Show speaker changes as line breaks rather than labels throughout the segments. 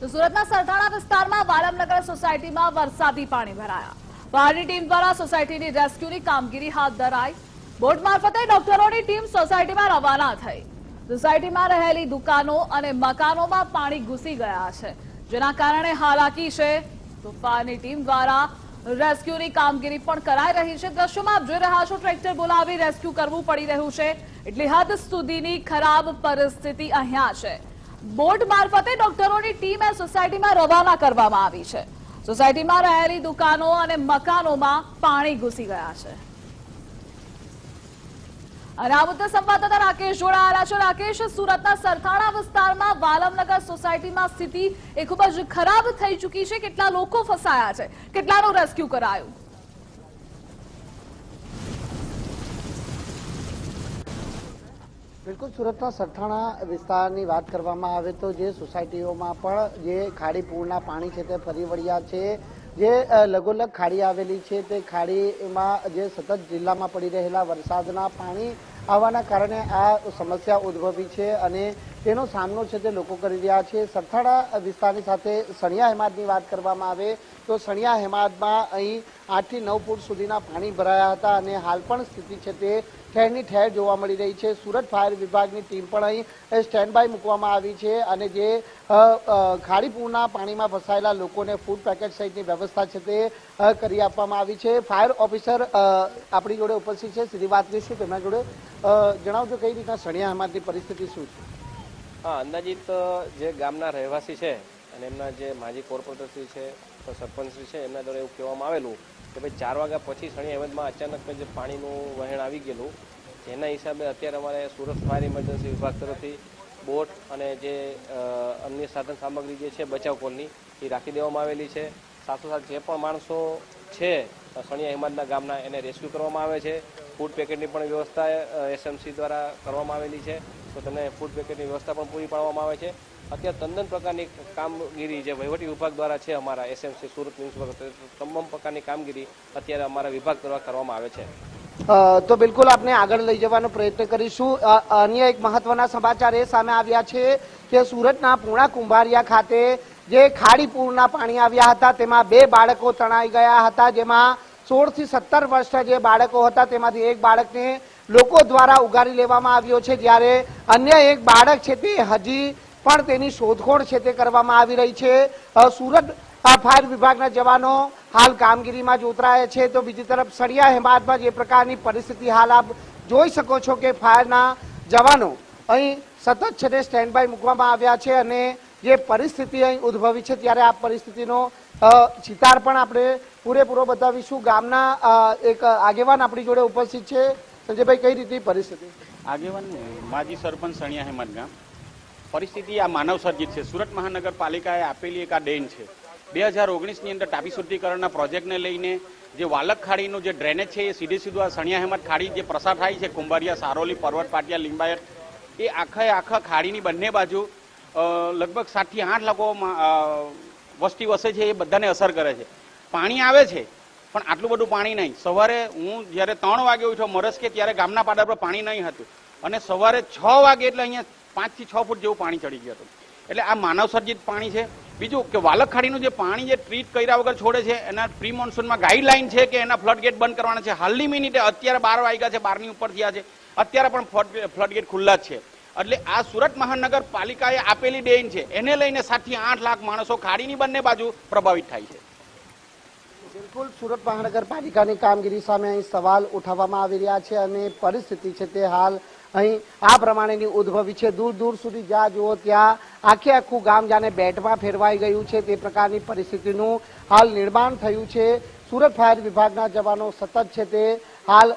તો સુરતના સરથાણા વિસ્તારમાં વાલમનગર સોસાયટીમાં વરસાદી પાણી ભરાયા. ફાયરની ટીમ દ્વારા સોસાયટીની રેસ્ક્યુની કામગીરી હાથ ધરાઈ. બોટ મારફતે ડોક્ટરોની ટીમ સોસાયટીમાં રવાના થઈ. સોસાયટીમાં રહેલી દુકાનો અને મકાનોમાં પાણી ઘૂસી ગયા છે. જેના કારણે હાલાકી છે. તો ફાયરની ટીમ દ્વારા રેસ્ક્યુની કામગીરી પણ કરાઈ રહી છે. દ્રશ્યોમાં આપ જોઈ રહ્યા છો, ટ્રેક્ટર બોલાવી રેસ્ક્યુ કરવું પડી રહ્યું છે. એટલી હદ સુધીની ખરાબ પરિસ્થિતિ અહીંયા છે. બોટ મારફતે ડોક્ટરોની ટીમ એ સોસાયટીમાં રવાના કરવામાં આવી છે. સોસાયટીમાં રહેલી દુકાનો અને મકાનોમાં પાણી ઘૂસી ગયા છે. અને આ મુદ્દે સંવાદદાતા રાકેશ જોડાયેલા છે. રાકેશ, સુરતના સરથાણા વિસ્તારમાં વાલમનગર સોસાયટીમાં સ્થિતિ એ ખૂબ જ ખરાબ થઈ ચૂકી છે. કેટલા લોકો ફસાયા છે? કેટલાનું રેસ્ક્યુ કરાયું?
બિલકુલ સુરતના સરથાણા વિસ્તારની વાત કરવામાં આવે તો જે સોસાયટીઓમાં પણ જે ખાડી પૂરના પાણી છે તે ફરી વળ્યા છે, જે લગોલગ ખાડી આવેલી છે તે ખાડીમાં જે સતત જિલ્લામાં પડી રહેલા વરસાદના પાણી આવવાના કારણે આ સમસ્યા ઉદ્ભવી છે અને તેનો સામનો છે તે લોકો કરી રહ્યા છે. સરથાણા વિસ્તારની સાથે સણિયા હેમાદની વાત કરવામાં આવે તો સણિયા હેમાદમાં અહીં આઠથી નવ ફૂટ સુધીના પાણી ભરાયા હતા અને હાલ પણ સ્થિતિ છે તે ઠેરની ઠેર જોવા મળી રહી છે. સુરત ફાયર વિભાગની ટીમ પણ અહીં સ્ટેન્ડ બાય મૂકવામાં આવી છે અને જે અ, અ, ખાડી પૂરના પાણીમાં ફસાયેલા લોકોને ફૂડ પેકેટ સહિતની વ્યવસ્થા છે તે કરી આપવામાં આવી છે. ફાયર ઓફિસર આપણી જોડે ઉપસ્થિત છે. સીધી વાત કરીશું તેમના જોડે. જણાવજો કઈ રીતના સણિયામાંથી પરિસ્થિતિ શું છે?
હા અંદાજિત જે ગામના રહેવાસી છે અને એમના જે માજી કોર્પોરેટરશ્રી છે સરપંચશ્રી છે, એમના દ્વારા એવું કહેવામાં આવેલું કે ભાઈ ચાર વાગ્યા પછી સણી અહેમદમાં અચાનક જે પાણીનું વહેણ આવી ગયેલું. જેના હિસાબે અત્યારે અમારે સુરત ફાયર ઇમરજન્સી વિભાગ તરફથી બોટ અને જે અન્ય સાધન સામગ્રી જે છે બચાવ કોલની, એ રાખી દેવામાં આવેલી છે. સાથોસાથ જે પણ માણસો છે સણિયા હિમાદના ગામના એને રેસ્ક્યુ કરવામાં આવે છે. ફૂડ પેકેટની પણ વ્યવસ્થા એસએમસી દ્વારા કરવામાં આવેલી છે. તો તમને ફૂડ પેકેટની વ્યવસ્થા પણ પૂરી પાડવામાં આવે છે. અત્યારે તદ્દન પ્રકારની કામગીરી જે વહીવટી વિભાગ દ્વારા છે અમારા એસએમસી સુરત મ્યુનિસિપલ તમામ પ્રકારની કામગીરી અત્યારે અમારા વિભાગ દ્વારા કરવામાં આવે છે.
તો બિલકુલ આપણે આગળ લઈ જવાનો પ્રયત્ન કરીશું. અન્ય એક મહત્વના સમાચાર એ સામે આવ્યા છે કે સુરતના પૂણા કુંભારિયા ખાતે જે ખાડી પૂરના પાણી આવ્યા હતા, તેમાં બે બાળકો તણાઈ ગયા હતા, જેમાં સોળથી સત્તર વર્ષના જે બાળકો હતા, તેમાંથી એક બાળકને લોકો દ્વારા ઉગારી લેવામાં આવ્યો છે. જ્યારે અન્ય એક બાળક છે તે હજી પણ તેની શોધખોળ છે તે કરવામાં આવી રહી છે. સુરત ફાયર વિભાગના જવાનો હાલ કામગીરીમાં જોતરાયા છે. તો બીજી તરફ સળિયા હેમાદમાં જે પ્રકારની પરિસ્થિતિ હાલ આપ જોઈ શકો છો કે ફાયરના જવાનો અહીં સતત છે તે સ્ટેન્ડ બાય મૂકવામાં આવ્યા છે અને જે પરિસ્થિતિ અહીં ઉદ્ભવી છે ત્યારે આ પરિસ્થિતિનો ચિતાર પણ આપણે પૂરેપૂરો બતાવીશું. ગામના એક આગેવાન આપણી જોડે ઉપસ્થિત છે. સંજયભાઈ, કઈ રીતની પરિસ્થિતિ?
આગેવાન, માજી સરપંચ સણિયા હેમત ગામ. પરિસ્થિતિ આ માનવ સર્જિત છે. સુરત મહાનગરપાલિકાએ આપેલી એક આ ડેન છે. બે હજાર ઓગણીસની અંદર ટાપી શુદ્ધિકરણના પ્રોજેક્ટને લઈને જે વાલક ખાડીનું જે ડ્રેનેજ છે એ સીધે સીધું આ સણિયા હેમત ખાડી જે પ્રસાર થાય છે, કુંભારિયા, સારોલી, પર્વત પાટિયા, લિંબાયત, એ આખા આખા ખાડીની બંને બાજુ લગભગ સાતથી આઠ લોકો વસ્તી વસે છે એ બધાને અસર કરે છે. પાણી આવે છે, પણ આટલું બધું પાણી નહીં. સવારે હું જ્યારે ત્રણ વાગે ઉઠ્યો, મરસ કે ત્યારે ગામના પાડા પર પાણી નહીં હતું. અને સવારે છ વાગે એટલે અહીંયા પાંચથી છ ફૂટ જેવું પાણી ચડી ગયું હતું. એટલે આ માનવસર્જિત પાણી છે. બીજું કે વાલક ખાડીનું જે પાણી જે ટ્રીટ કર્યા વગર છોડે છે, એના પ્રી મોન્સૂનમાં ગાઈડલાઈન છે કે એના ફ્લડ ગેટ બંધ કરવાના છે. હાલની મિનિટે અત્યારે બાર વાગ્યા છે, બારની ઉપર થયા છે. અત્યારે પણ ફ્લડ ગેટ ખુલ્લા જ છે. એટલે આ સુરત મહાનગરપાલિકાએ આપેલી ડેન છે, એને લઈને સાતથી આઠ લાખ માણસો ખાડીની બંને બાજુ પ્રભાવિત થાય છે.
બિલકુલ, સુરત મહાનગરપાલિકાની કામગીરી સામે અહીં સવાલ ઉઠાવવામાં આવી રહ્યા છે અને પરિસ્થિતિ છે તે હાલ અહીં આ પ્રમાણેની ઉદ્ભવી છે. દૂર દૂર સુધી જ્યાં જુઓ ત્યાં આખે આખું ગામ જાને બેટમાં ફેરવાઈ ગયું છે. તે પ્રકારની પરિસ્થિતિનું હાલ નિર્માણ થયું છે. સુરત ફાયર વિભાગના જવાનો સતત છે તે. હાલ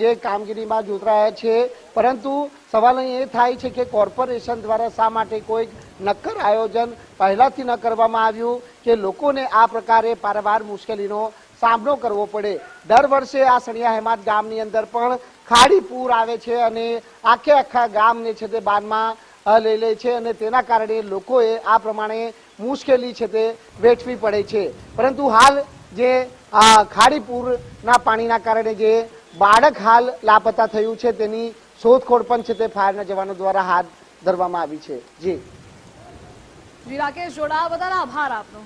જે કામગીરીમાં જોતરાયા છે. પરંતુ સવાલ અહીં એ થાય છે કે કોર્પોરેશન દ્વારા શા માટે કોઈ નક્કર આયોજન પહેલાથી ન કરવામાં આવ્યું કે લોકોને આ પ્રકારે પારવાર મુશ્કેલીનો સામનો કરવો પડે? દર વર્ષે આ સણિયા હેમાદ ગામની અંદર પણ ખાડી પૂર આવે છે અને આખે આખા ગામને છે તે બાનમાં લઈ લે છે અને તેના કારણે લોકોએ આ પ્રમાણે મુશ્કેલી છે તે વેઠવી પડે છે. પરંતુ હાલ જે ખાડીપુરના ખાડી પૂરના પાણીના કારણે જે બાળક હાલ લાપતા થયું છે તેની શોધખોળ પણ છે તે ફાયરના જવાનો દ્વારા હાથ ધરવામાં આવી છે. જી.
જી, રાકેશ જોડાવા બદલ આભાર આપનો.